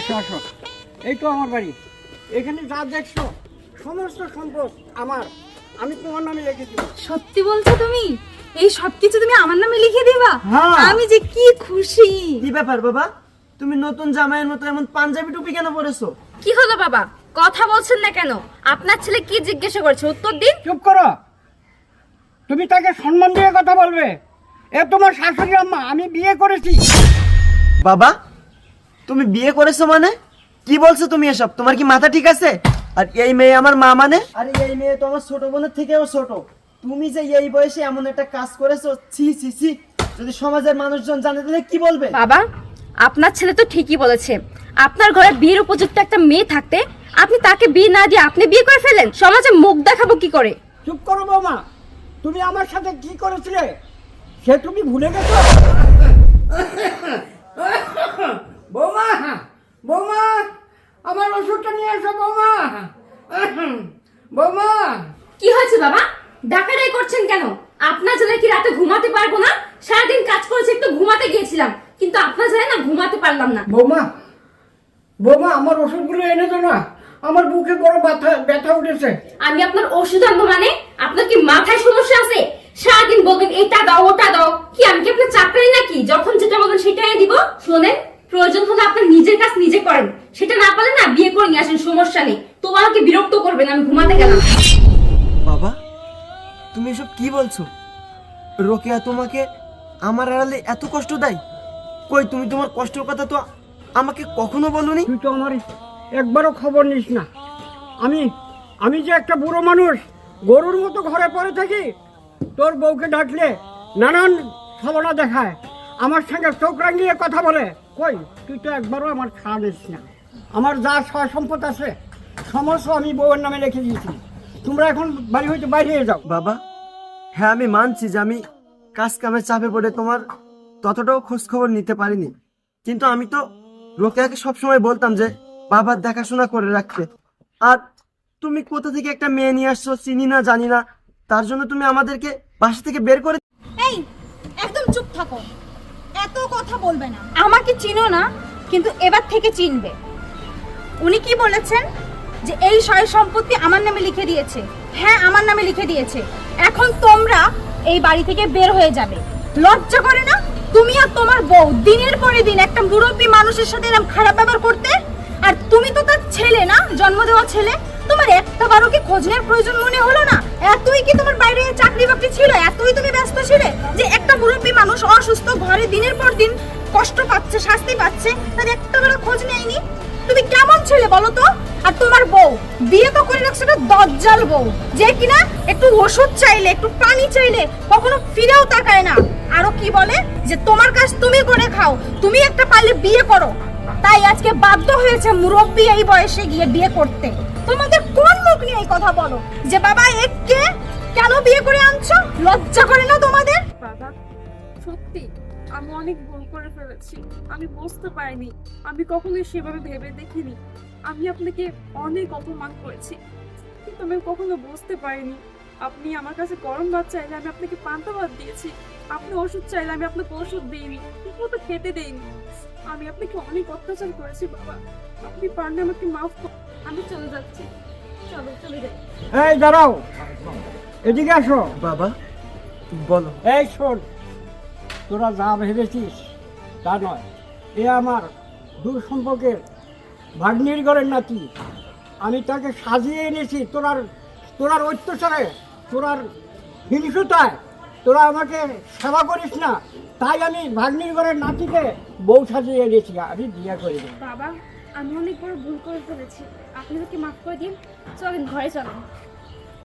আসো আসো। এই তো আমার বাড়ি। এখানে যা দেখছ সমস্ত সম্পদ আমার। আমি তোমার নামে সত্যি বলছো তুমি? এই সব কিছু তুমি আমার নামে লিখে দিবা? হ্যাঁ। আমি যে কি খুশি। কি ব্যাপার বাবা? তুমি নতুন জামাইয়ের মতো এমন পাঞ্জাবি টুপি কেন পরেছো? কি হলো বাবা? কথা বলছেন না কেন? আপনার ছেলে কি জিজ্ঞাসা করছে? উত্তর দিন। চুপ করো। তুমি তাকে সম্মান দিয়ে কথা বলবে। এ তোমার শাশুড়ি আম্মা আমি বিয়ে করেছি। বাবা তুমি বিয়ে করেছ মানে? কি বলছো তুমি এসব? তোমার কি মাথা ঠিক আছে? আর এই মেয়ে আমার মা মানে? আরে এই মেয়ে তো আমার ছোট বোনের থেকেও ছোট। তুমি যে এই বয়সে এমন একটা কাজ করেছ ছি ছি ছি। যদি সমাজের মানুষজন জানে তাহলে কি বলবে? বাবা আপনার ছেলে তো ঠিকই বলেছে। আপনার ঘরে বিয়ের উপযুক্ত একটা মেয়ে থাকতে আপনি তাকে বিয়ে না দিয়ে আপনি বিয়ে করে ফেলেন। সমাজে মুখ দেখাবো কি করে? চুপ করো বৌমা। তুমি আমার সাথে কি করেছিলে? সে তুমি ভুলে গেছো বৌমা বৌমা আমার ওষুধটা নিয়ে এসো বৌমা বৌমা কি হয়েছে বাবা? ডাকাডাই করছেন কেন? আপনার ছেলে কি রাতে ঘুমাতে পারব না? সারাদিন কাজ করেছে একটু ঘুমাতে গিয়েছিলাম। কিন্তু আপনার ছেলে না ঘুমাতে পারলাম না। বৌমা বৌমা আমার ওষুধগুলো এনে দো না। আমার বুকে বড় ব্যথা ব্যথা উঠেছে। আমি আপনার ওষুধ আনব মানে? আপনার কি মাথায় সমস্যা আছে? সারাদিন বলবেন এটা দাও ওটা দাও। কি আমি কি আপনার চাকরি নাকি? যখন যেটা বলবেন সেটাই দিব? শোনেন প্রয়োজন হলে আপনার নিজের কাজ নিজে করেন। সেটা না পারেন করে নিয়ে আসেন সমস্যা নেই। তো আমাকে বিরক্ত করবেন আমি ঘুমাতে গেলাম। বাবা তুমি এসব কি বলছো? রোকেয়া তোমাকে আমার আড়ালে এত কষ্ট দেয়? কই তুমি তোমার কষ্টের কথা তো আমাকে কখনো বলনি? তুই তো আমার একবারও খবর নিস না। আমি আমি যে একটা বুড়ো মানুষ গরুর মতো ঘরে পড়ে থাকি তোর বউকে ডাকলে নানান ছলনা দেখায় আমার সঙ্গে চোখ রাঙিয়ে কথা বলে। কই তুই তো একবারও আমার ছাড় নিস না। আমার যা সম্পদ আছে সমস্ত আমি বউয়ের নামে রেখে দিয়েছি। তোমরা এখন বাড়ি হইতে বাইরে হয়ে যাও। বাবা হ্যাঁ আমি মানছি যে আমি কাজ কামের চাপে পড়ে তোমার ততটাও খোঁজ খবর নিতে পারিনি। কিন্তু আমি তো রোকেয়াকে সবসময় বলতাম যে বাবার দেখাশোনা করে রাখতে। আর তুমি কোথা থেকে একটা মেয়ে নিয়ে আসছো চিনি না জানি না। তার জন্য তুমি আমাদেরকে বাসা থেকে বের করে এই একদম চুপ থাকো। এত কথা বলবে না। আমাকে চিনো না কিন্তু এবার থেকে চিনবে। উনি কি বলেছেন? যে এই সয় সম্পত্তি আমার নামে লিখে দিয়েছে। হ্যাঁ আমার নামে লিখে দিয়েছে। এখন তোমরা এই বাড়ি থেকে বের হয়ে যাবে। লজ্জা করে না? তুমি আর তোমার বউ দিনের পরে দিন একটা মুরব্বী মানুষের সাথে এরকম খারাপ ব্যবহার করতে? আর তুমি তো তার ছেলে না? জন্ম দেওয়া ছেলে? তোমার একটা বারো কি খোঁজ নেওয়ার প্রয়োজন মনে হলো না? এতই কি তোমার বাইরে চাকরি বাকরি ছিল? এতই তুমি ব্যস্ত ছিলে? যে একটা মুরব্বী মানুষ অসুস্থ, ঘরে দিনের পর দিন কষ্ট পাচ্ছে, শাস্তি পাচ্ছে, তার একটা বারো খোঁজ নেয়নি? তুমি কেমন ছেলে বলো তো? আর তোমার বউ, বিয়ে তো করে রাখছে একটা দজ্জাল বউ, যে কিনা একটু ওষুধ চাইলে, একটু পানি চাইলে কখনো ফিরেও তাকায় না। আরও কি বলে? যে তোমার কাজ তুমি করে খাও, তুমি একটা পারলে বিয়ে করো। তাই আজকে বাধ্য হয়েছে মুরব্বী এই বয়সে গিয়ে বিয়ে করতে। তোমাদের কোন মুখ নিয়ে এই কথা বলো? যে বাবা, একে কেন বিয়ে করে আনছো? লজ্জা করে না তোমাদের? সত্যি আমি অনেক ভুল করে ফেলেছি। আমি বুঝতে পারিনি আমি কখনোই সেভাবে ভেবে দেখিনি। আমি আপনাকে অনেক অপমান করেছি কিন্তু আমি কখনো বুঝতে পারিনি। আপনি আমার কাছে গরম ভাত চাইলে আমি আপনাকে পান্তা ভাত দিয়েছি আপনি ওষুধ চাইলে আমি আপনাকে ওষুধ দিইনি ঠিকমতো খেতে দেইনি। আমি আপনাকে অনেক অত্যাচার করেছি বাবা। আপনি পারলে আমাকে মাফ করুন আমি চলে যাচ্ছি। চলো চলে যাই। এই দাঁড়াও এদিকে আসো। বাবা বলো। এই শোন তোরা যা ভেবেছিস তা নয়। এ আমার দূর সম্পর্কের ভাগ্নির ঘরের নাতি। আমি তাকে সাজিয়ে এনেছি তোরার তোরার অত্যাচারে তোরার হিংসুতায়। তোরা আমাকে সেবা করিস না। তাই আমি ভাগ্নির ঘরের নাতিকে বউ সাজিয়ে এনেছি। আমি বিয়ে করি বাবা, আমি অনেক বড় ভুল করে ফেলেছি। আপনি ওকে মাফ করে দিন? চলেন, ঘরে চলেন।